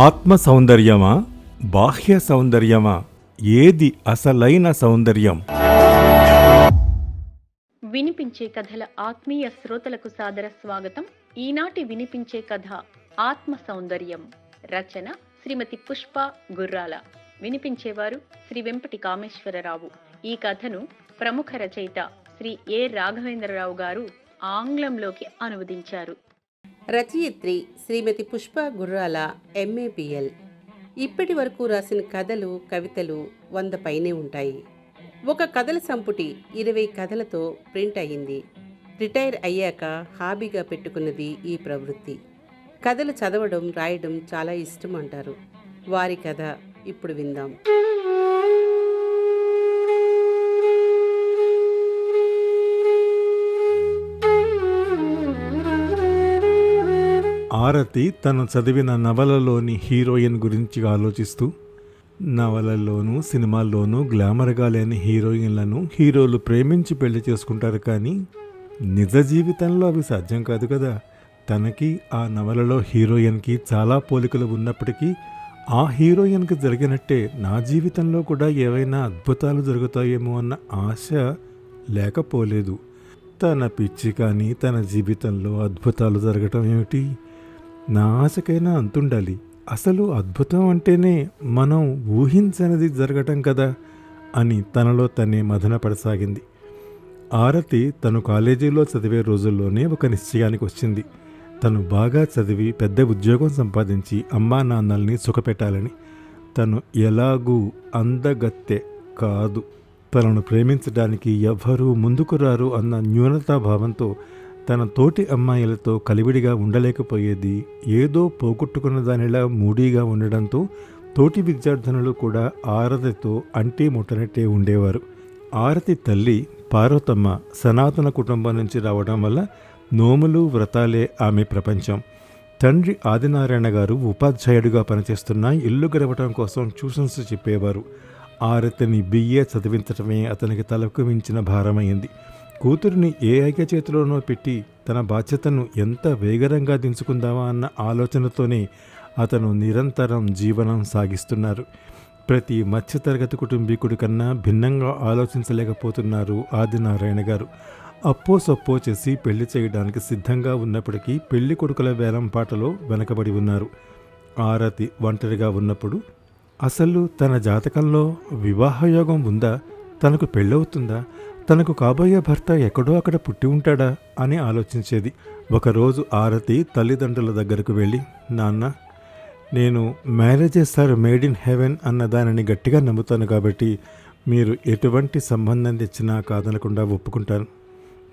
ఆత్మ సౌందర్యమా? బాహ్య సౌందర్యమా? ఏది అసలైన సౌందర్యం? వినిపించే కథల ఆత్మీయ శ్రోతలకు సాదర స్వాగతం. ఈనాటి వినిపించే కథ ఆత్మ సౌందర్యం. రచన శ్రీమతి పుష్ప గుర్రాల. వినిపించేవారు శ్రీ వెంపటి కామేశ్వరరావు. ఈ కథను ప్రముఖ రచయిత శ్రీ ఏ రాఘవేంద్రరావు గారు ఆంగ్లంలోకి అనువదించారు. రచయిత్రి శ్రీమతి పుష్ప గుర్రాల ఎంఏపిఎల్ ఇప్పటి వరకు రాసిన కథలు కవితలు వంద పైనే ఉంటాయి. ఒక కథల సంపుటి ఇరవై కథలతో ప్రింట్ అయింది రిటైర్ అయ్యాక హాబీగా పెట్టుకున్నది ఈ ప్రవృత్తి. కథలు చదవడం రాయడం చాలా ఇష్టం అంటారు. వారి కథ ఇప్పుడు విందాం. ఆరతి తను చదివిన నవలలోని హీరోయిన్ గురించి ఆలోచిస్తూ నవలల్లోనూ సినిమాల్లోనూ గ్లామర్గా లేని హీరోయిన్లను హీరోలు ప్రేమించి పెళ్ళి చేసుకుంటారు కానీ నిజ జీవితంలో అవి సాధ్యం కాదు కదా. తనకి ఆ నవలలో హీరోయిన్కి చాలా పోలికలు ఉన్నప్పటికీ ఆ హీరోయిన్కి జరిగినట్టే నా జీవితంలో కూడా ఏవైనా అద్భుతాలు జరుగుతాయేమో అన్న ఆశ లేకపోలేదు. తన పిచ్చి కానీ తన జీవితంలో అద్భుతాలు జరగటం ఏమిటి? నా ఆశకైనా అంతుండాలి. అసలు అద్భుతం అంటేనే మనం ఊహించనిది జరగటం కదా అని తనలో తనే మదనపడసాగింది ఆరతి తను కాలేజీలో చదివే రోజుల్లోనే ఒక నిశ్చయానికి వచ్చింది. తను బాగా చదివి పెద్ద ఉద్యోగం సంపాదించి అమ్మా నాన్నల్ని సుఖపెట్టాలని. తను ఎలాగూ అందగత్తె కాదు. తనను ప్రేమించడానికి ఎవ్వరూ ముందుకు రారు అన్న న్యూనతాభావంతో తన తోటి అమ్మాయిలతో కలివిడిగా ఉండలేకపోయేది ఏదో పోగొట్టుకున్న దానిలా మూడీగా ఉండడంతో తోటి విద్యార్థినులు కూడా ఆరతితో అంటీ ముట్టనట్టే ఉండేవారు. ఆరతి తల్లి పార్వతమ్మ సనాతన కుటుంబం నుంచి రావడం వల్ల నోములు వ్రతాలే ఆమె ప్రపంచం. తండ్రి ఆదినారాయణ గారు ఉపాధ్యాయుడిగా పనిచేస్తున్న ఇల్లు గడవటం కోసం ట్యూషన్స్ చెప్పేవారు. ఆరతిని బిఏ చదివించటమే అతనికి తలకు మించిన భారమైంది. కూతురిని ఏ ఐక్య చేతిలోనో పెట్టి తన బాధ్యతను ఎంత వేగరంగా దించుకుందామా అన్న ఆలోచనతోనే అతను నిరంతరం జీవనం సాగిస్తున్నారు. ప్రతి మత్స్యతరగతి కుటుంబీకుడి కన్నా భిన్నంగా ఆలోచించలేకపోతున్నారు ఆదినారాయణ గారు. అప్పో సప్పో చేసి పెళ్ళి చేయడానికి సిద్ధంగా ఉన్నప్పటికీ పెళ్ళి కొడుకుల వేలం పాటలో వెనకబడి ఉన్నారు. ఆరతి ఒంటరిగా ఉన్నప్పుడు అసలు తన జాతకంలో వివాహయోగం ఉందా? తనకు పెళ్ళవుతుందా? తనకు కాబోయే భర్త ఎక్కడో అక్కడ పుట్టి ఉంటాడా అని ఆలోచించేది. ఒకరోజు ఆరతి తల్లిదండ్రుల దగ్గరకు వెళ్ళి నాన్న నేను marriages are made in heaven అన్న దానిని గట్టిగా నమ్ముతాను కాబట్టి మీరు ఎటువంటి సంబంధం తెచ్చినా కాదనకుండా ఒప్పుకుంటాను.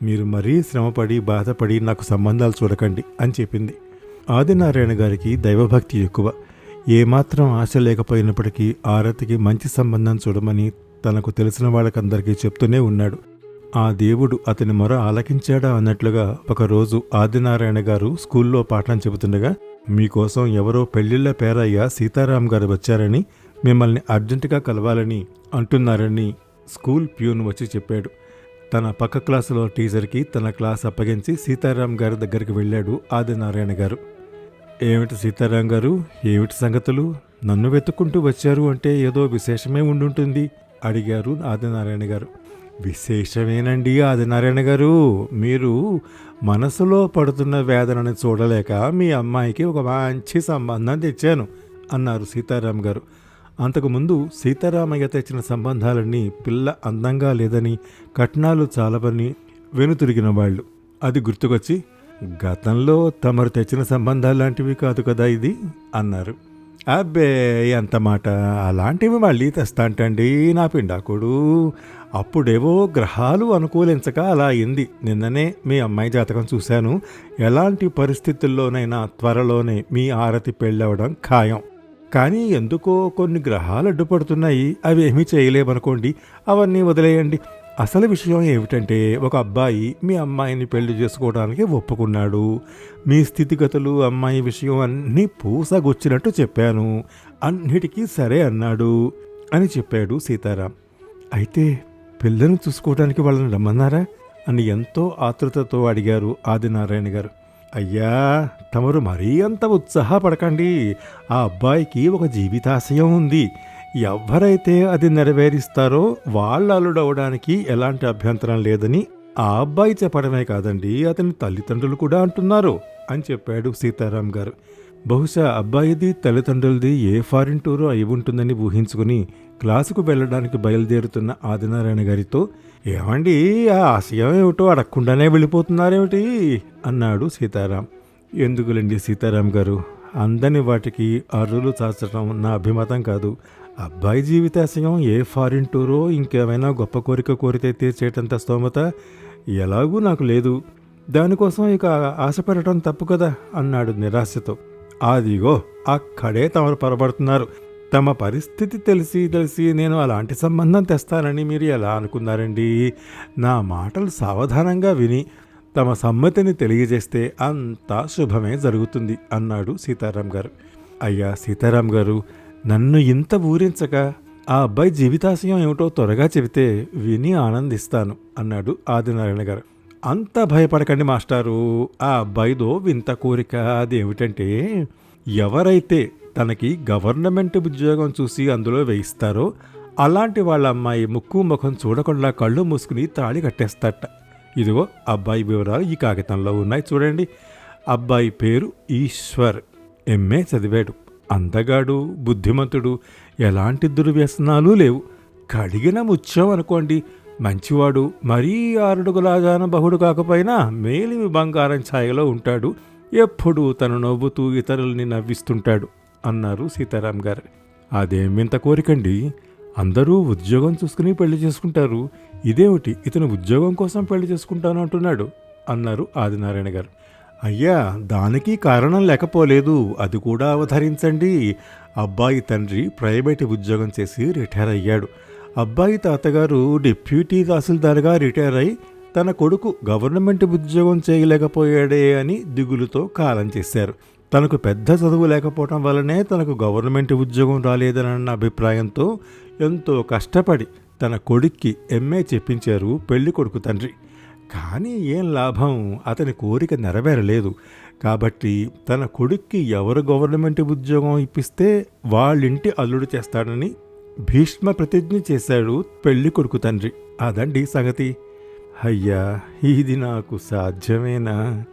మీరు మరీ శ్రమపడి బాధపడి నాకు సంబంధాలు చూడకండి అని చెప్పింది. ఆదినారాయణ గారికి దైవభక్తి ఎక్కువ. ఏమాత్రం ఆశ లేకపోయినప్పటికీ ఆరతికి మంచి సంబంధం చూడమని తనకు తెలిసిన వాళ్ళకందరికీ చెప్తూనే ఉన్నాడు. ఆ దేవుడు అతని మొర ఆలకించాడా అన్నట్లుగా ఒకరోజు ఆదినారాయణ గారు స్కూల్లో పాఠం చెబుతుండగా మీకోసం ఎవరో పెళ్ళిళ్ళ పేరయ్య సీతారాం గారు వచ్చారని మిమ్మల్ని అర్జెంటుగా కలవాలని అంటున్నారని స్కూల్ ప్యూన్ వచ్చి చెప్పాడు. తన పక్క క్లాసులో టీచర్కి తన క్లాస్ అప్పగించి సీతారాం గారి దగ్గరికి వెళ్ళాడు ఆదినారాయణ గారు. ఏమిటి సీతారాం గారు? ఏమిటి సంగతులు? నన్ను వెతుక్కుంటూ వచ్చారు అంటే ఏదో విశేషమే ఉండుంటుంది. అడిగారు ఆదినారాయణ గారు. విశేషమేనండి ఆదినారాయణ గారు మీరు మనసులో పడుతున్న వేదనని చూడలేక మీ అమ్మాయికి ఒక మంచి సంబంధం తెచ్చాను అన్నారు సీతారాం గారు. అంతకుముందు సీతారామయ్య తెచ్చిన సంబంధాలన్నీ పిల్ల అందంగా లేదని కట్నాలు చాలవని వెనుతిరిగిన వాళ్ళు. అది గుర్తుకొచ్చి గతంలో తమరు తెచ్చిన సంబంధాలు లాంటివి కాదు కదా ఇది? అన్నారు. అబ్బే ఎంత మాట. అలాంటివి మళ్ళీ తెస్తాంటండి నా పిండాకుడు. అప్పుడేవో గ్రహాలు అనుకూలించక అలా అయింది. నిన్ననే మీ అమ్మాయి జాతకం చూశాను. ఎలాంటి పరిస్థితుల్లోనైనా త్వరలోనే మీ ఆరతి పెళ్ళవడం ఖాయం. కానీ ఎందుకో కొన్ని గ్రహాలు అడ్డుపడుతున్నాయి. అవి ఏమీ చేయలేమనుకోండి. అవన్నీ వదిలేయండి. అసలు విషయం ఏమిటంటే ఒక అబ్బాయి మీ అమ్మాయిని పెళ్ళి చేసుకోవడానికి ఒప్పుకున్నాడు. మీ స్థితిగతులు అమ్మాయి విషయం అన్నీ పూసగొచ్చినట్టు చెప్పాను. అన్నిటికీ సరే అన్నాడు అని చెప్పాడు సీతారాం. అయితే పిల్లను చూసుకోవడానికి వాళ్ళని రమ్మన్నారా? అని ఎంతో ఆతృతతో అడిగారు ఆదినారాయణ గారు. అయ్యా తమరు మరీ అంత ఉత్సాహపడకండి. ఆ అబ్బాయికి ఒక జీవితాశయం ఉంది. ఎవరైతే అది నెరవేరిస్తారో వాళ్ళ అల్లుడవడానికి ఎలాంటి అభ్యంతరం లేదని ఆ అబ్బాయి చెప్పడమే కాదండి అతని తల్లిదండ్రులు కూడా అంటున్నారు అని చెప్పాడు సీతారాం గారు. బహుశా అబ్బాయిది తల్లిదండ్రులది ఏ ఫారిన్ టూరో అయి ఉంటుందని ఊహించుకుని క్లాసుకు వెళ్ళడానికి బయలుదేరుతున్న ఆదినారాయణ గారితో ఏమండి ఆ ఆశయం ఏమిటో అడగకుండానే వెళ్ళిపోతున్నారేమిటి? అన్నాడు సీతారాం. ఎందుకులండి సీతారాం గారు అందని వాటికి అర్రులు చాచడం నా అభిమతం కాదు. అబ్బాయి జీవితాశయం ఏ ఫారిన్ టూరో ఇంకేమైనా గొప్ప కోరిక కోరితే తీర్చేటంత స్తోమత ఎలాగూ నాకు లేదు. దానికోసం ఇక ఆశపడటం తప్పు కదా అన్నాడు నిరాశతో. అదిగో అక్కడే తమరు పొరబడుతున్నారు. తమ పరిస్థితి తెలిసి తెలిసి నేను అలాంటి సంబంధం తెస్తానని మీరు ఎలా అనుకున్నారండి? నా మాటలు సావధానంగా విని తమ సమ్మతిని తెలియజేస్తే అంతా శుభమే జరుగుతుంది అన్నాడు సీతారాం గారు. అయ్యా సీతారాం గారు నన్ను ఇంత ఊరించక ఆ అబ్బాయి జీవితాశయం ఏమిటో త్వరగా చెబితే విని ఆనందిస్తాను అన్నాడు ఆదినారాయణ గారు. అంత భయపడకండి మాస్టారు. ఆ అబ్బాయిదో వింత కోరిక అదేమిటంటే ఎవరైతే తనకి గవర్నమెంట్ ఉద్యోగం చూసి అందులో వేయిస్తారో అలాంటి వాళ్ళ అమ్మాయి ముక్కు ముఖం చూడకుండా కళ్ళు మూసుకుని తాళి కట్టేస్తట. ఇదిగో అబ్బాయి వివరాలు ఈ కాగితంలో ఉన్నాయి చూడండి. అబ్బాయి పేరు ఈశ్వర్. ఎంఏ చదివాడు. అందగాడు బుద్ధిమంతుడు ఎలాంటి దుర్వ్యసనాలు లేవు. కడిగిన ముత్యం అనుకోండి. మంచివాడు మరీ ఆరుడుగులాగాన బహుడు కాకపోయినా మేలిమి బంగారం ఛాయలో ఉంటాడు. ఎప్పుడూ తను నవ్వుతూ ఇతరుల్ని నవ్విస్తుంటాడు అన్నారు సీతారాం గారు. అదేమింత కోరికండి? అందరూ ఉద్యోగం చూసుకుని పెళ్ళి చేసుకుంటారు. ఇదేమిటి? ఇతను ఉద్యోగం కోసం పెళ్ళి చేసుకుంటాను అంటున్నాడు అన్నారు ఆదినారాయణ గారు. అయ్యా దానికి కారణం లేకపోలేదు. అది కూడా అవధరించండి. అబ్బాయి తండ్రి ప్రైవేట్ ఉద్యోగం చేసి రిటైర్ అయ్యాడు. అబ్బాయి తాతగారు డిప్యూటీ తహసీల్దార్గా రిటైర్ అయి తన కొడుకు గవర్నమెంట్ ఉద్యోగం చేయలేకపోయాడే అని దిగులుతో కాలం చేశారు. తనకు పెద్ద చదువు లేకపోవటం వల్లనే తనకు గవర్నమెంట్ ఉద్యోగం రాలేదనన్న అభిప్రాయంతో ఎంతో కష్టపడి తన కొడుక్కి ఎంఏ చెప్పించారు పెళ్ళి కొడుకు తండ్రి. కానీ ఏం లాభం? అతని కోరిక నెరవేరలేదు. కాబట్టి తన కొడుక్కి ఎవరు గవర్నమెంట్ ఉద్యోగం ఇప్పిస్తే వాళ్ళింటి అల్లుడు చేస్తాడని భీష్మ ప్రతిజ్ఞ చేశాడు పెళ్ళి కొడుకు తండ్రి. అదండి సంగతి. అయ్యా ఇది నాకు సాధ్యమేనా?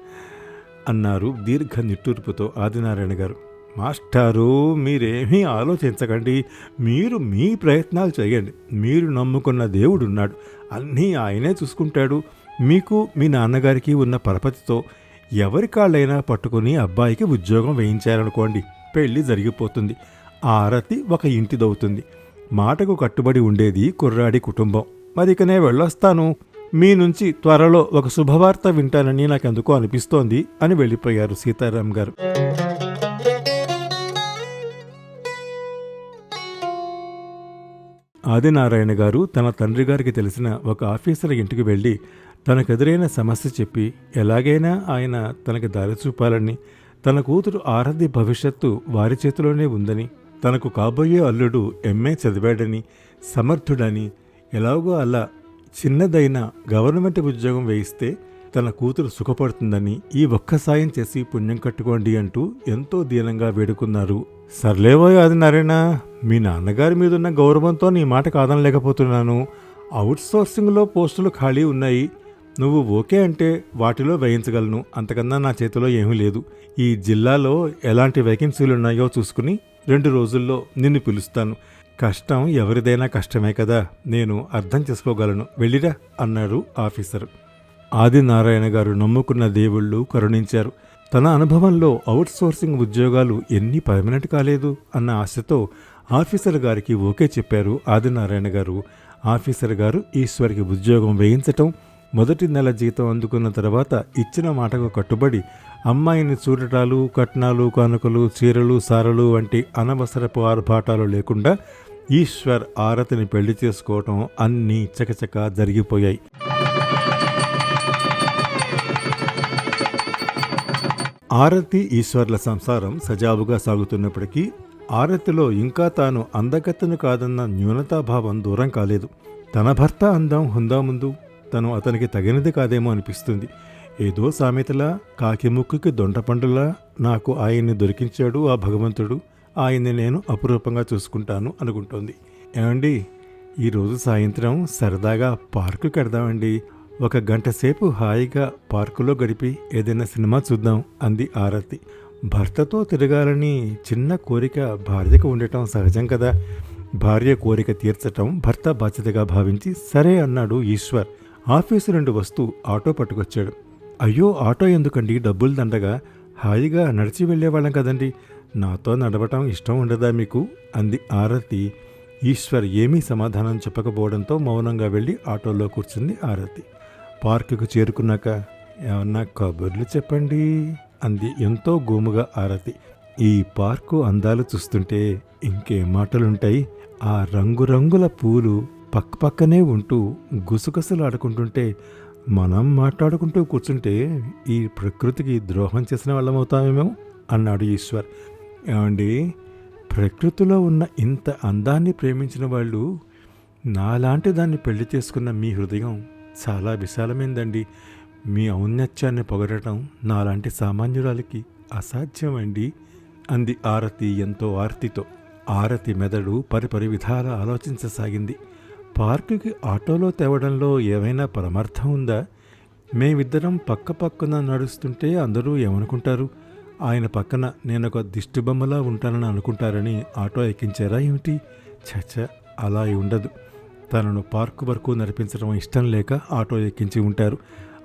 అన్నారు దీర్ఘ నిట్టూర్పుతో ఆదినారాయణ గారు. మాస్టారు మీరేమీ ఆలోచించకండి. మీరు మీ ప్రయత్నాలు చేయండి. మీరు నమ్ముకున్న దేవుడున్నాడు. అన్నీ ఆయనే చూసుకుంటాడు. మీకు మీ నాన్నగారికి ఉన్న పరపతితో ఎవరి కాళ్ళైనా పట్టుకుని అబ్బాయికి ఉద్యోగం వేయించారనుకోండి పెళ్ళి జరిగిపోతుంది. ఆరతి ఒక ఇంటిదవుతుంది మాటకు కట్టుబడి ఉండేది కుర్రాడి కుటుంబం. మరికనే వెళ్ళొస్తాను. మీ నుంచి త్వరలో ఒక శుభవార్త వింటానని నాకెందుకో అనిపిస్తోంది అని వెళ్ళిపోయారు సీతారాం గారు. ఆదినారాయణ గారు తన తండ్రి గారికి తెలిసిన ఒక ఆఫీసర్ ఇంటికి వెళ్ళి తనకెదురైన సమస్య చెప్పి ఎలాగైనా ఆయన తనకి దారి చూపాలని తన కూతురు ఆరాధ్య భవిష్యత్తు వారి చేతిలోనే ఉందని తనకు కాబోయే అల్లుడు ఎంఏ చదివాడని సమర్థుడని ఎలాగో అలా చిన్నదైన గవర్నమెంట్ ఉద్యోగం వేయిస్తే తన కూతురు సుఖపడుతుందని ఈ ఒక్క సాయం చేసి పుణ్యం కట్టుకోండి అంటూ ఎంతో దీనంగా వేడుకున్నారు. సర్లేవో అది నారాయణ మీ నాన్నగారి మీదున్న గౌరవంతో నీ మాట కాదనలేకపోతున్నాను. అవుట్ సోర్సింగ్లో పోస్టులు ఖాళీ ఉన్నాయి. నువ్వు ఓకే అంటే వాటిలో వేయించగలను. అంతకన్నా నా చేతిలో ఏమీ లేదు. ఈ జిల్లాలో ఎలాంటి వేకెన్సీలు ఉన్నాయో చూసుకుని రెండు రోజుల్లో నిన్ను పిలుస్తాను. కష్టం ఎవరిదైనా కష్టమే కదా. నేను అర్థం చేసుకోగలను. వెళ్ళిరా అన్నాడు ఆఫీసర్. ఆదినారాయణ గారు నమ్ముకున్న దేవుళ్ళు కరుణించారు. తన అనుభవంలో అవుట్సోర్సింగ్ ఉద్యోగాలు ఎన్ని పర్మనెంట్ కాలేదు అన్న ఆశతో ఆఫీసర్ గారికి ఓకే చెప్పారు ఆదినారాయణ గారు. ఆఫీసర్ గారు ఈశ్వర్కి ఉద్యోగం వేయించటం మొదటి నెల జీతం అందుకున్న తర్వాత ఇచ్చిన మాటకు కట్టుబడి అమ్మాయిని చూడటాలు కట్నాలు కానుకలు చీరలు సారలు వంటి అనవసరపు ఆర్భాటాలు లేకుండా ఈశ్వర్ ఆరతిని పెళ్ళి చేసుకోవటం అన్నీ చకచక జరిగిపోయాయి. ఆరతి ఈశ్వర్ల సంసారం సజావుగా సాగుతున్నప్పటికీ ఆరతిలో ఇంకా తాను అందగత్తను కాదన్న న్యూనతాభావం దూరం కాలేదు. తన భర్త అందం హుందా ముందు తను అతనికి తగినది కాదేమో అనిపిస్తుంది. ఏదో సామెతలా కాకిముక్కుకి దొండపండులా నాకు ఆయన్ని దొరికించాడు ఆ భగవంతుడు. ఆయన్ని నేను అపురూపంగా చూసుకుంటాను అనుకుంటోంది. ఏమండి ఈరోజు సాయంత్రం సరదాగా పార్కు కడదామండి. ఒక గంట సేపు హాయిగా పార్కులో గడిపి ఏదైనా సినిమా చూద్దాం అంది ఆరతి. భర్తతో తిరగాలని చిన్న కోరిక భార్యకు ఉండటం సహజం కదా. భార్య కోరిక తీర్చటం భర్త బాధ్యతగా భావించి సరే అన్నాడు ఈశ్వర్. ఆఫీసు నుండి వస్తూ ఆటో పట్టుకొచ్చాడు. అయ్యో ఆటో ఎందుకండి? డబ్బులు దండగా హాయిగా నడిచి వెళ్ళేవాళ్ళం కదండి. నాతో నడవటం ఇష్టం ఉండదా మీకు? అంది ఆరతి. ఈశ్వర్ ఏమీ సమాధానం చెప్పకపోవడంతో మౌనంగా వెళ్ళి ఆటోలో కూర్చుంది ఆరతి. పార్కుకు చేరుకున్నాక ఏమన్నా కబుర్లు చెప్పండి? అంది ఎంతో గోముగా ఆరతి. ఈ పార్కు అందాలు చూస్తుంటే ఇంకే మాటలుంటాయి. ఆ రంగురంగుల పూలు పక్కపక్కనే ఉంటూ గుసగుసలు ఆడుకుంటుంటే మనం మాట్లాడుకుంటూ కూర్చుంటే ఈ ప్రకృతికి ద్రోహం చేసిన వాళ్ళమవుతామేమో అన్నాడు ఈశ్వర్. ఏమండి? ప్రకృతిలో ఉన్న ఇంత అందాన్ని ప్రేమించిన వాళ్ళు నాలాంటి దాన్ని పెళ్ళి చేసుకున్న మీ హృదయం చాలా విశాలమైందండి. మీ ఔన్నత్యాన్ని పొగడటం నాలాంటి సామాన్యురాలికి అసాధ్యమండి అంది ఆరతి ఎంతో ఆర్తితో. ఆరతి మెదడు పరిపరి విధాల ఆలోచించసాగింది. పార్కుకి ఆటోలో తేవడంలో ఏమైనా పరమార్థం ఉందా? మేమిద్దరం పక్క పక్కన నడుస్తుంటే అందరూ ఏమనుకుంటారు? ఆయన పక్కన నేను ఒక దిష్టిబొమ్మలా ఉంటానని అనుకుంటారని ఆటో ఎక్కించారా ఏమిటి? చచ్చ అలా ఉండదు. తనను పార్కు వరకు నడిపించడం ఇష్టం లేక ఆటో ఎక్కించి ఉంటారు.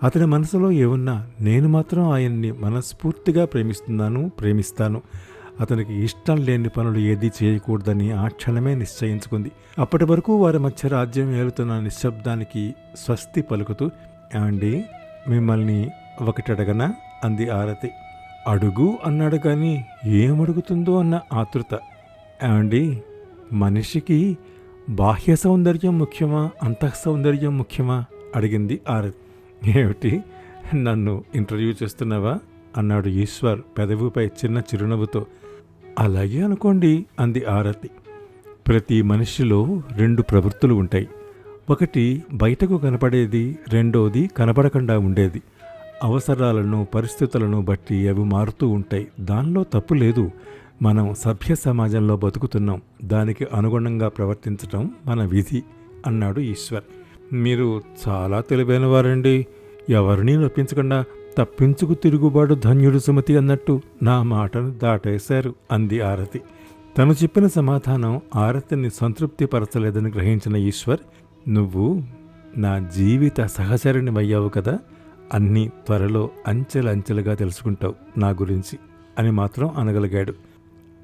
అతని మనసులో ఏమున్నా నేను మాత్రం ఆయన్ని మనస్ఫూర్తిగా ప్రేమిస్తున్నాను ప్రేమిస్తాను. అతనికి ఇష్టం లేని పనులు ఏదీ చేయకూడదని ఆ క్షణమే నిశ్చయించుకుంది. అప్పటి వరకు వారి మధ్య రాజ్యం ఏలుతున్న నిశ్శబ్దానికి స్వస్తి పలుకుతూ ఏమండి మిమ్మల్ని ఒకటి అడగనా? అంది ఆరతి. అడుగు అన్నాడు కానీ ఏమడుగుతుందో అన్న ఆతృత. ఏమండి మనిషికి బాహ్య సౌందర్యం ముఖ్యమా? అంతః సౌందర్యం ముఖ్యమా? అడిగింది ఆరతి. ఏమిటి? నన్ను ఇంటర్వ్యూ చేస్తున్నావా? అన్నాడు ఈశ్వర్ పెదవిపై చిన్న చిరునవ్వుతో. అలాగే అనుకోండి అంది ఆరతి. ప్రతి మనిషిలో రెండు ప్రవృత్తులు ఉంటాయి. ఒకటి బయటకు కనపడేది రెండోది కనపడకుండా ఉండేది. అవసరాలను పరిస్థితులను బట్టి అవి మారుతూ ఉంటాయి. దానిలో తప్పు లేదు. మనం సభ్య సమాజంలో బతుకుతున్నాం. దానికి అనుగుణంగా ప్రవర్తించటం మన విధి అన్నాడు ఈశ్వర్. మీరు చాలా తెలివైన వారండి ఎవరినీ నొప్పించకుండా తప్పించుకు తిరుగుబాటు ధన్యుడు సుమతి అన్నట్టు నా మాటను దాటేశారు అంది ఆరతి. తను చెప్పిన సమాధానం ఆరతిని సంతృప్తిపరచలేదని గ్రహించిన ఈశ్వర్ నువ్వు నా జీవిత సహచరిణివయ్యావు కదా అన్నీ త్వరలో అంచెలంచెలుగా తెలుసుకుంటావు నా గురించి అని మాత్రం అనగలిగాడు.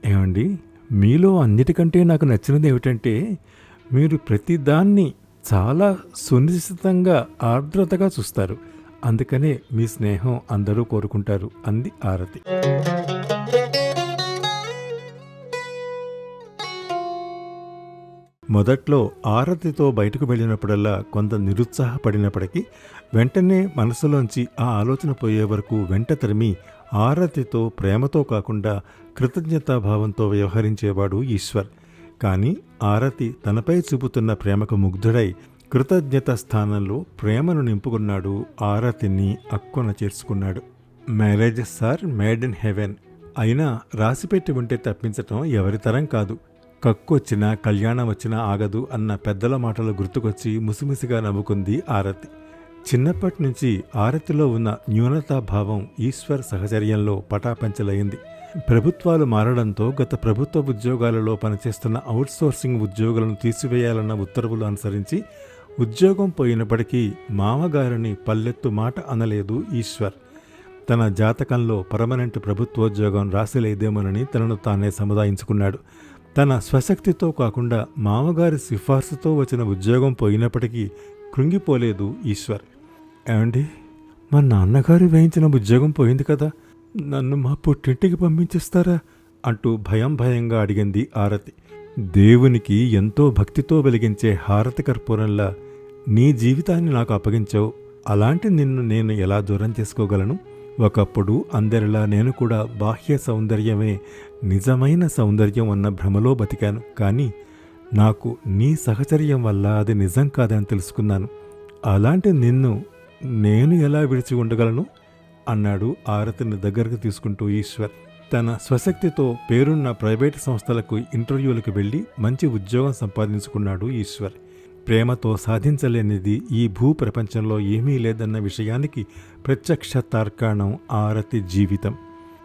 ఏమండి మీలో అన్నిటికంటే నాకు నచ్చినది ఏమిటంటే మీరు ప్రతిదాన్ని చాలా సునిశ్చితంగా ఆర్ద్రతగా చూస్తారు. అందుకనే మీ స్నేహం అందరూ కోరుకుంటారు అంది ఆరతి. మొదట్లో ఆరతితో బయటకు వెళ్ళినప్పుడల్లా కొంత నిరుత్సాహపడినప్పటికీ వెంటనే మనసులోంచి ఆ ఆలోచన పోయే వరకు వెంట తరిమి ఆరతితో ప్రేమతో కాకుండా కృతజ్ఞతాభావంతో వ్యవహరించేవాడు ఈశ్వర్. కానీ ఆరతి తనపై చూపుతున్న ప్రేమకు ముగ్ధుడై కృతజ్ఞత స్థానంలో ప్రేమను నింపుకున్నాడు ఆరతిని అక్కున చేర్చుకున్నాడు. Marriage are made in heaven. అయినా రాసిపెట్టి ఉంటే తప్పించటం ఎవరి తరం కాదు. కక్కొచ్చినా కళ్యాణం వచ్చినా ఆగదు అన్న పెద్దల మాటలు గుర్తుకొచ్చి ముసిముసిగా నవ్వుకుంది ఆరతి. చిన్నప్పటి నుంచి ఆరతిలో ఉన్న న్యూనతాభావం ఈశ్వర్ సహచర్యంలో పటాపంచలైంది. ప్రభుత్వాలు మారడంతో గత ప్రభుత్వ ఉద్యోగాలలో పనిచేస్తున్న అవుట్సోర్సింగ్ ఉద్యోగులను తీసివేయాలన్న ఉత్తర్వులు అనుసరించి ఉద్యోగం పోయినప్పటికీ మామగారిని పల్లెత్తు మాట అనలేదు ఈశ్వర్. తన జాతకంలో పర్మనెంట్ ప్రభుత్వోద్యోగం రాసిలేదేమోనని తనను తానే సముదాయించుకున్నాడు. తన స్వశక్తితో కాకుండా మామగారి సిఫార్సుతో వచ్చిన ఉద్యోగం పోయినప్పటికీ కృంగిపోలేదు ఈశ్వర్. ఏమండి మా నాన్నగారు వేయించిన ఉద్యోగం పోయింది కదా నన్ను మా పుట్టింటికి పంపించేస్తారా? అంటూ భయం భయంగా అడిగింది ఆరతి దేవునికి ఎంతో భక్తితో వెలిగించే హారతి కర్పూరంలా నీ జీవితాన్ని నాకు అప్పగించావు. అలాంటి నిన్ను నేను ఎలా దూరం చేసుకోగలను? ఒకప్పుడు అందరిలా నేను కూడా బాహ్య సౌందర్యమే నిజమైన సౌందర్యం అన్న భ్రమలో బతికాను. కానీ నాకు నీ సహచర్యం వల్ల అది నిజం కాదని తెలుసుకున్నాను. అలాంటి నిన్ను నేను ఎలా విడిచి ఉండగలను? అన్నాడు ఆరతిని దగ్గరకు తీసుకుంటూ ఈశ్వర్. తన స్వశక్తితో పేరున్న ప్రైవేటు సంస్థలకు ఇంటర్వ్యూలకు వెళ్ళి మంచి ఉద్యోగం సంపాదించుకున్నాడు ఈశ్వర్. ప్రేమతో సాధించలేనిది ఈ భూ ప్రపంచంలో ఏమీ లేదన్న విషయానికి ప్రత్యక్ష తార్కాణం ఆరతి జీవితం.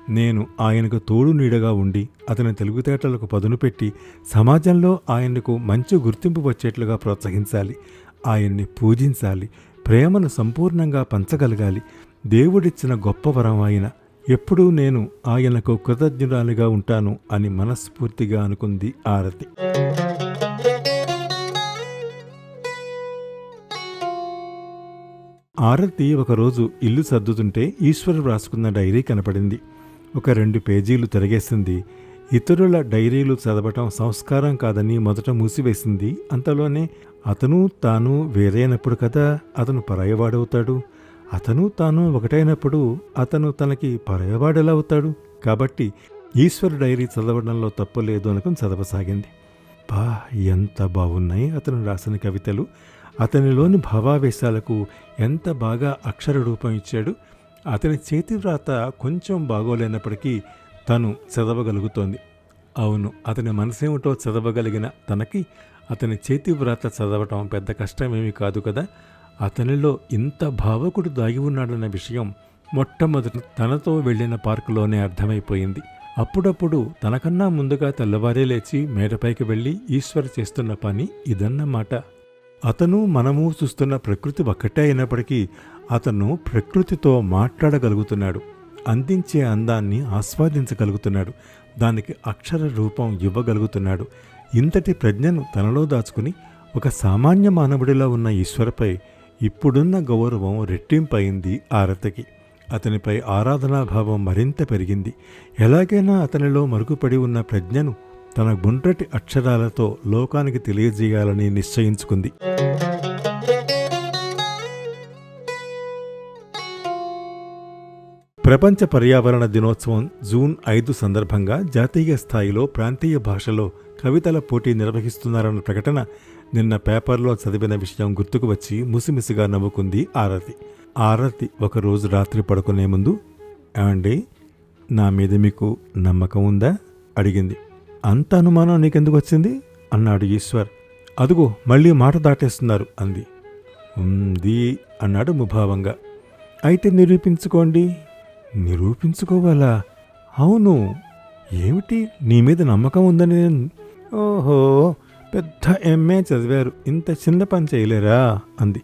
నేను ఆయనకు తోడు నీడగా ఉండి అతని తెలుగుతేటలకు పదును పెట్టి సమాజంలో ఆయనకు మంచి గుర్తింపు వచ్చేట్లుగా ప్రోత్సహించాలి. ఆయన్ని పూజించాలి. ప్రేమను సంపూర్ణంగా పంచగలగాలి. దేవుడిచ్చిన గొప్ప వరం ఆయన. ఎప్పుడూ నేను ఆయనకు కృతజ్ఞురాలిగా ఉంటాను అని మనస్ఫూర్తిగా అనుకుంది ఆరతి. ఆరతి ఒకరోజు ఇల్లు సర్దుతుంటే ఈశ్వరు రాసుకున్న డైరీ కనపడింది. ఒక రెండు పేజీలు తిరగేసింది. ఇతరుల డైరీలు చదవటం సంస్కారం కాదని మొదట మూసివేసింది. అంతలోనే అతను తాను వేరైనప్పుడు కదా అతను పరాయవాడవుతాడు. అతను తాను ఒకటైనప్పుడు అతను తనకి పరాయవాడెలా అవుతాడు? కాబట్టి ఈశ్వర్ డైరీ చదవడంలో తప్పు లేదు అనుకుని చదవసాగింది. బా ఎంత బాగున్నాయి అతను రాసిన కవితలు. అతనిలోని భావావేశాలకు ఎంత బాగా అక్షర రూపం ఇచ్చాడు అతని చేతి వ్రాత కొంచెం బాగోలేనప్పటికీ తను చదవగలుగుతోంది. అవును అతని మనసేమిటో చదవగలిగిన తనకి అతని చేతి వ్రాత చదవటం పెద్ద కష్టమేమీ కాదు కదా. అతనిలో ఇంత భావకుడు దాగి ఉన్నాడన్న విషయం మొట్టమొదట తనతో వెళ్ళిన పార్కులోనే అర్థమైపోయింది. అప్పుడప్పుడు తనకన్నా ముందుగా తెల్లవారే లేచి మేడపైకి వెళ్ళి ఈశ్వర్ చేస్తున్న పని ఇదన్నమాట. అతను మనము చూస్తున్న ప్రకృతి ఒక్కటే అయినప్పటికీ అతను ప్రకృతితో మాట్లాడగలుగుతున్నాడు. అందించే అందాన్ని ఆస్వాదించగలుగుతున్నాడు. దానికి అక్షర రూపం ఇవ్వగలుగుతున్నాడు. ఇంతటి ప్రజ్ఞను తనలో దాచుకుని ఒక సామాన్య మానవుడిలో ఉన్న ఈశ్వరపై ఇప్పుడున్న గౌరవం రెట్టింపైంది ఆరతికి. అతనిపై ఆరాధనాభావం మరింత పెరిగింది. ఎలాగైనా అతనిలో మరుగుపడి ఉన్న ప్రజ్ఞను తన గుండ్రటి అక్షరాలతో లోకానికి తెలియజేయాలని నిశ్చయించుకుంది. ప్రపంచ పర్యావరణ దినోత్సవం జూన్ ఐదు సందర్భంగా జాతీయ స్థాయిలో ప్రాంతీయ భాషలో కవితల పోటీ నిర్వహిస్తున్నారన్న ప్రకటన నిన్న పేపర్లో చదివిన విషయం గుర్తుకు వచ్చి ముసిమిసిగా నవ్వుకుంది ఆరతి. ఆరతి ఒకరోజు రాత్రి పడుకునే ముందు ఏమండి నా మీద మీకు నమ్మకం ఉందా? అడిగింది. అంత అనుమానం నీకెందుకు వచ్చింది? అన్నాడు ఈశ్వర్. అదుగో మళ్ళీ మాట దాటేస్తున్నారు అంది. ఉంది అన్నాడు ముభావంగా. అయితే నిరూపించుకోండి. నిరూపించుకోవాలా? అవును. ఏమిటి? నీ మీద నమ్మకం ఉందని ఓహో పెద్ద ఎంఏ చదివారు. ఇంత చిన్న పని చేయలేరా? అంది.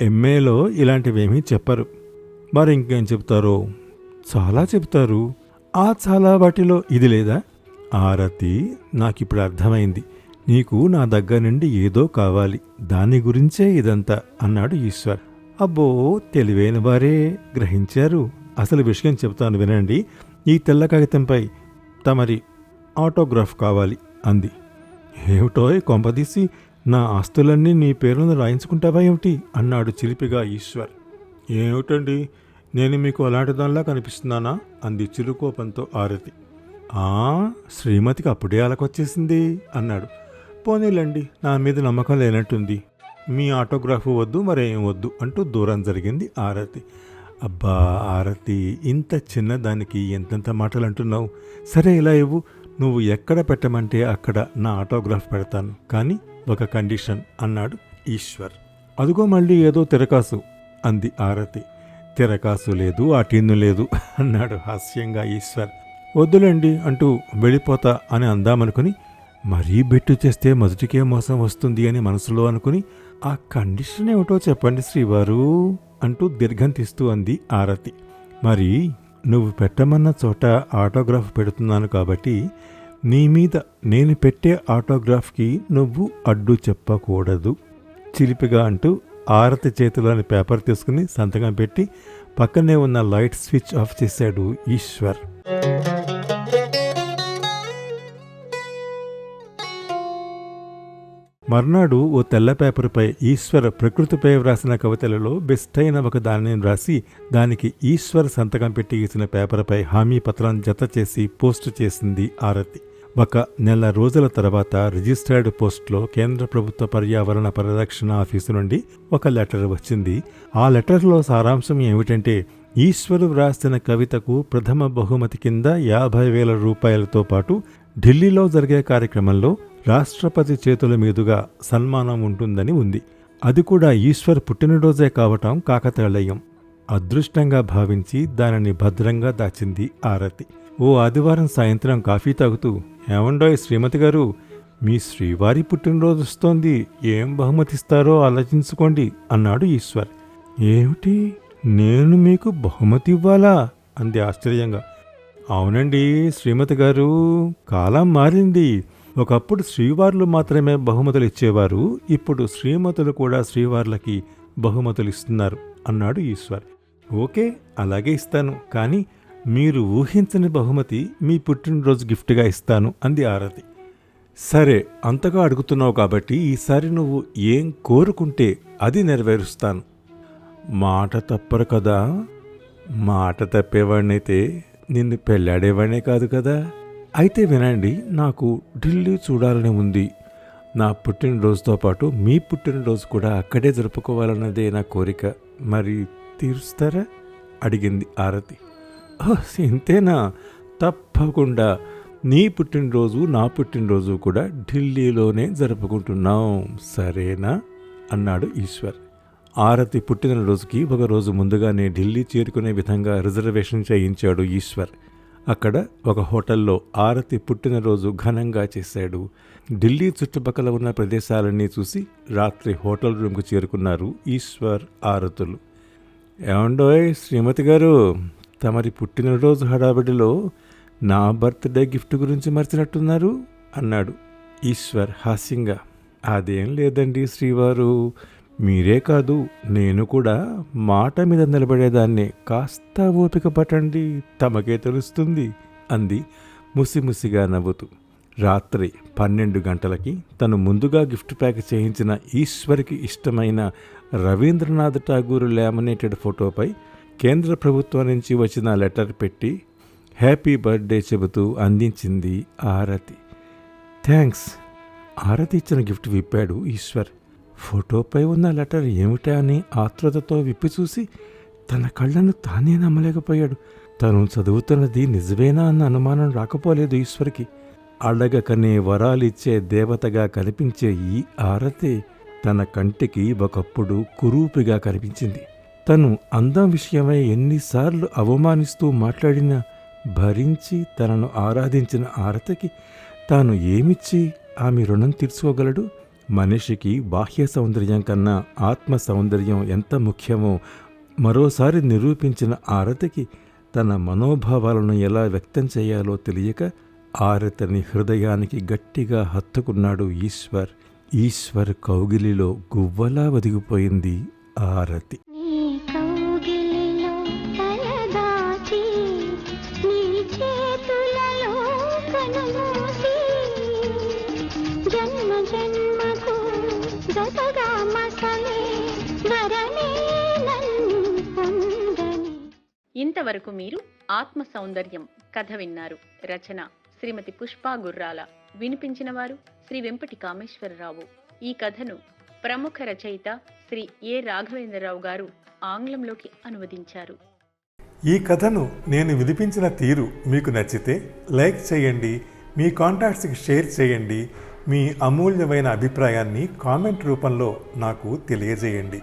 ఎంఏలో ఇలాంటివేమీ చెప్పరు. మరి ఇంకేం చెప్తారో? చాలా చెప్తారు. ఆ చాలా వాటిలో ఇది లేదా? ఆరతి నాకిప్పుడు అర్థమైంది. నీకు నా దగ్గర నుండి ఏదో కావాలి. దాని గురించే ఇదంతా అన్నాడు ఈశ్వర్. అబ్బో తెలివైన వారే గ్రహించారు. అసలు విషయం చెప్తాను వినండి. ఈ తెల్ల కాగితంపై తమరి ఆటోగ్రాఫ్ కావాలి అంది. ఏమిటో కొంపదీసి నా ఆస్తులన్నీ నీ పేరును రాయించుకుంటావా ఏమిటి? అన్నాడు చిలిపిగా ఈశ్వర్. ఏమిటండి? నేను మీకు అలాంటి దానిలా కనిపిస్తున్నానా? అంది చిరుకోపంతో ఆరతి. శ్రీమతికి అప్పుడే అలకొచ్చేసింది అన్నాడు. పోనీలండి నా మీద నమ్మకం లేనట్టుంది. మీ ఆటోగ్రాఫ్ వద్దు మరేం వద్దు అంటూ దూరం జరిగింది ఆరతి. అబ్బా ఆరతి ఇంత చిన్నదానికి ఎంతెంత మాటలు అంటున్నావు సరే ఇలా ఇవ్వు. నువ్వు ఎక్కడ పెట్టమంటే అక్కడ నా ఆటోగ్రాఫ్ పెడతాను. కానీ ఒక కండిషన్ అన్నాడు ఈశ్వర్. అదుగో మళ్ళీ ఏదో తిరకాసు అంది ఆరతి. తిరకాసు లేదు ఆ టిన్ను లేదు అన్నాడు హాస్యంగా ఈశ్వర్. వద్దులేండి అంటూ వెళ్ళిపోతా అని అందామనుకుని మరీ బెట్టు చేస్తే మొదటికే మోసం వస్తుంది అని మనసులో అనుకుని ఆ కండిషన్ ఏమిటో చెప్పండి శ్రీవారు అంటూ దీర్ఘం తీస్తూ అంది ఆరతి. మరి నువ్వు పెట్టమన్న చోట ఆటోగ్రాఫ్ పెడుతున్నాను కాబట్టి నీ మీద నేను పెట్టే ఆటోగ్రాఫ్కి నువ్వు అడ్డు చెప్పకూడదు చిలిపిగా అంటూ ఆరతి చేతిలోని పేపర్ తీసుకుని సంతకం పెట్టి పక్కనే ఉన్న లైట్ స్విచ్ ఆఫ్ చేశాడు ఈశ్వర్. మర్నాడు ఓ తెల్ల పేపర్పై ఈశ్వర్ ప్రకృతిపై వ్రాసిన కవితలలో బెస్ట్ అయిన ఒక దానిని వ్రాసి దానికి ఈశ్వర్ సంతకం పెట్టి గీసిన పేపర్పై హామీ పత్రం జత చేసి పోస్టు చేసింది ఆరతి. ఒక నెల రోజుల తర్వాత రిజిస్టర్డ్ పోస్ట్లో కేంద్ర ప్రభుత్వ పర్యావరణ పరిరక్షణ ఆఫీసు నుండి ఒక లెటర్ వచ్చింది. ఆ లెటర్లో సారాంశం ఏమిటంటే ఈశ్వరు వ్రాసిన కవితకు ప్రథమ బహుమతి కింద యాభై వేల రూపాయలతో పాటు ఢిల్లీలో జరిగే కార్యక్రమంలో రాష్ట్రపతి చేతుల మీదుగా సన్మానం ఉంటుందని ఉంది. అది కూడా ఈశ్వర్ పుట్టినరోజే కావటం కాకతాళయం. అదృష్టంగా భావించి దానిని భద్రంగా దాచింది ఆరతి. ఓ ఆదివారం సాయంత్రం కాఫీ తాగుతూ ఏమండోయ్ శ్రీమతి గారు? మీ శ్రీవారి పుట్టినరోజు వస్తోంది. ఏం బహుమతిస్తారో ఆలోచించుకోండి అన్నాడు ఈశ్వర్. ఏమిటి? నేను మీకు బహుమతి ఇవ్వాలా అంది ఆశ్చర్యంగా. అవునండి శ్రీమతి గారు కాలం మారింది. ఒకప్పుడు శ్రీవార్లు మాత్రమే బహుమతులు ఇచ్చేవారు ఇప్పుడు శ్రీమతులు కూడా శ్రీవార్లకి బహుమతులు ఇస్తున్నారు అన్నాడు ఈశ్వర్. ఓకే అలాగే ఇస్తాను. కానీ మీరు ఊహించని బహుమతి మీ పుట్టినరోజు గిఫ్ట్గా ఇస్తాను అంది ఆరతి. సరే అంతగా అడుగుతున్నావు కాబట్టి ఈసారి నువ్వు ఏం కోరుకుంటే అది నెరవేరుస్తాను. మాట తప్పరు కదా. మాట తప్పేవాడినైతే నిన్ను పెళ్ళాడేవాడినే కాదు కదా. అయితే వినండి నాకు ఢిల్లీ చూడాలని ఉంది. నా పుట్టినరోజుతో పాటు మీ పుట్టినరోజు కూడా అక్కడే జరుపుకోవాలన్నదే నా కోరిక. మరి తీరుస్తారా? అడిగింది ఆరతి. ఇంతేనా? తప్పకుండా. నీ పుట్టినరోజు నా పుట్టినరోజు కూడా ఢిల్లీలోనే జరుపుకుంటున్నాం. సరేనా? అన్నాడు ఈశ్వర్. ఆరతి పుట్టినరోజుకి ఒక రోజు ముందుగానే ఢిల్లీ చేరుకునే విధంగా రిజర్వేషన్ చేయించాడు ఈశ్వర్. అక్కడ ఒక హోటల్లో ఆరతి పుట్టినరోజు ఘనంగా చేశాడు. ఢిల్లీ చుట్టుపక్కల ఉన్న ప్రదేశాలన్నీ చూసి రాత్రి హోటల్ రూమ్కు చేరుకున్నారు ఈశ్వర్ ఆరతులు. ఏమండోయ్ శ్రీమతి గారు? తమరి పుట్టినరోజు హడావిడిలో నా బర్త్డే గిఫ్ట్ గురించి మర్చినట్టున్నారు? అన్నాడు. ఈశ్వర్ హాస్యంగా. అదేం లేదండి శ్రీవారు. మీరే కాదు నేను కూడా మాట మీద నిలబడేదాన్ని కాస్త ఓపిక పట్టండి తమకే తెలుస్తుంది అంది ముసిముసిగా నవ్వుతూ. రాత్రి పన్నెండు గంటలకి తను ముందుగా గిఫ్ట్ ప్యాక్ చేయించిన ఈశ్వరికి ఇష్టమైన రవీంద్రనాథ్ ఠాగూర్ లామినేటెడ్ ఫోటోపై కేంద్ర ప్రభుత్వం నుంచి వచ్చిన లెటర్ పెట్టి హ్యాపీ బర్త్డే చెబుతూ అందించింది ఆరతి. థ్యాంక్స్. ఆరతి ఇచ్చిన గిఫ్ట్ విప్పాడు ఈశ్వర్. ఫోటోపై ఉన్న లెటర్ ఏమిటా అని ఆత్రుతతో విప్పి చూసి తన కళ్ళను తానే నమ్మలేకపోయాడు. తను చదువుతున్నది నిజమేనా అన్న అనుమానం రాకపోలేదు ఈశ్వర్కి. అడగకనే వరాలిచ్చే దేవతగా కనిపించే ఈ ఆరతి తన కంటికి ఒకప్పుడు కురూపిగా కనిపించింది. తను అందం విషయమై ఎన్నిసార్లు అవమానిస్తూ మాట్లాడినా భరించి తనను ఆరాధించిన ఆరతికి తాను ఏమిచ్చి ఆమె రుణం తీర్చుకోగలడు? మనిషికి బాహ్య సౌందర్యం కన్నా ఆత్మ సౌందర్యం ఎంత ముఖ్యమో మరోసారి నిరూపించిన ఆరతికి తన మనోభావాలను ఎలా వ్యక్తం చేయాలో తెలియక ఆరతిని హృదయానికి గట్టిగా హత్తుకున్నాడు ఈశ్వర్. ఈశ్వర్ కౌగిలిలో గువ్వలా ఒదిగిపోయింది ఆరతి. ఇంతవరకు మీరు ఆత్మ సౌందర్యం కథ విన్నారు. రచన శ్రీమతి పుష్పా గుర్రాల. వినిపించిన వారు శ్రీ వెంపటి కామేశ్వరరావు ఈ కథను ప్రముఖ రచయిత శ్రీ ఏ రాఘవేంద్రరావు గారు ఆంగ్లంలోకి అనువదించారు. ఈ కథను నేను వినిపించిన తీరు మీకు నచ్చితే లైక్ చేయండి మీ కాంటాక్ట్స్కి షేర్ చేయండి మీ అమూల్యమైన అభిప్రాయాన్ని కామెంట్ రూపంలో నాకు తెలియజేయండి.